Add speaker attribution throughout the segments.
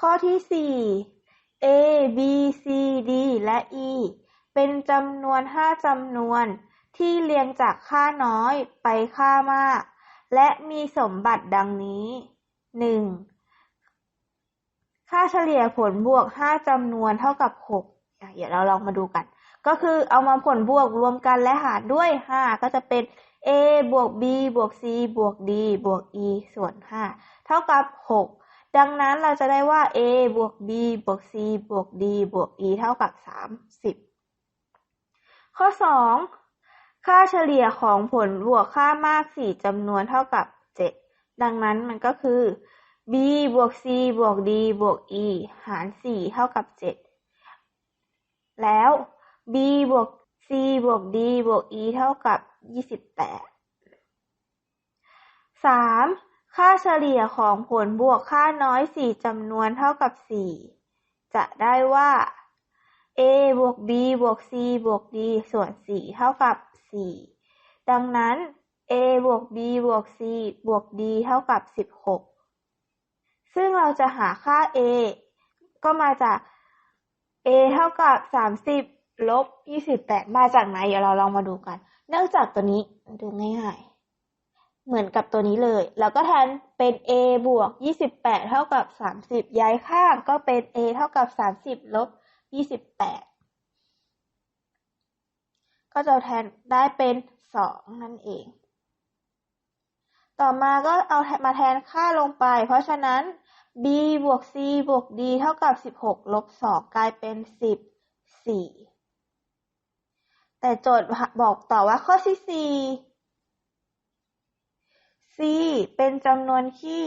Speaker 1: ข้อที่สี่ A B C D และ E เป็นจำนวนห้าจำนวนที่เรียงจากค่าน้อยไปค่ามาก และมีสมบัติดังนี้หนึ่งค่าเฉลี่ยผลบวกห้าจำนวนเท่ากับหกเดี๋ยวเราลองมาดูกัน ก็คือเอามาผลบวกรวมกันและหารด้วยห้าก็จะเป็น a บวก b บวก c บวก d บวก e ส่วนห้าเท่ากับหก ดังนั้นเราจะได้ว่า a บวก b บวก c บวก d บวก e เท่ากับสามสิบข้อสองค่าเฉลี่ยของผลบวกค่ามากสี่จำนวนเท่ากับเจ็ดดังนั้นมันก็คือ b บวก c บวก d บวก e หารสี่เท่ากับเจ็ดแล้ว b บวก c บวก d บวก e เท่ากับยี่สิบแปดสาม ค่าเฉลี่ยของผลบวกค่าน้อยสี่จำนวนเท่ากับสี่จะได้ว่า a บวก b บวก c บวก d ส่วนสี่เท่ากับสี่ดังนั้น a บวก b บวก c บวก d เท่ากับสิบหกซึ่งเราจะหาค่า a ก็มาจาก a เท่ากับสามสิบลบยี่สิบแปดมาจากไหน เดี๋ยวเราลองมาดูกัน เนื่องจากตัวนี้ดูง่ายๆ เหมือนกับตัวนี้เลย แล้วก็แทนเป็น a บวก 28 เท่ากับ 30 ย้ายข้างก็เป็น a เท่ากับ 30 ลบ 28 ก็จะแทนได้เป็น 2 นั่นเอง ต่อมาก็เอามาแทนค่าลงไป เพราะฉะนั้น b บวก c บวก d เท่ากับ 16 ลบ 2 กลายเป็น 14 แต่โจทย์บอกต่อว่าข้อที่4 ซีเป็นจำนวนที่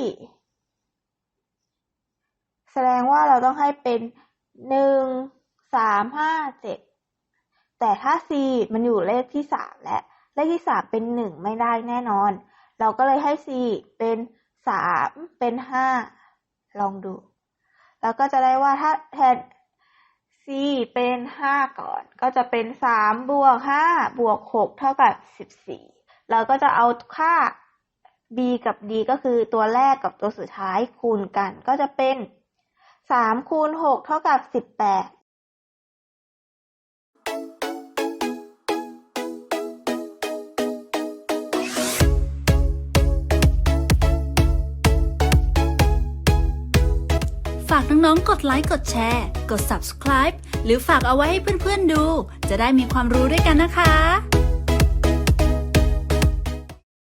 Speaker 1: แสดงว่าเราต้องให้เป็นหนึ่งสามห้าเจ็ดแต่ถ้า c มันอยู่เลขที่สามและ เลขที่สามเป็นหนึ่งไม่ได้แน่นอน เราก็เลยให้ c เป็นสามเป็นห้าลองดู แล้วก็จะได้ว่าถ้าแทน c เป็นห้าก่อน ก็จะเป็นสามบวกห้าบวกหกเท่ากับสิบสี่เราก็จะเอาค่า b กับ d ก็คือตัวแรกกับตัวสุดท้ายคูณกันก็จะเป็นสามคูณหกเท่ากับสิบแปด
Speaker 2: ฝากน้องๆ กดไลค์ กดแชร์ กด subscribe หรือฝากเอาไว้ให้เพื่อนๆดู จะได้มีความรู้ด้วยกันนะคะ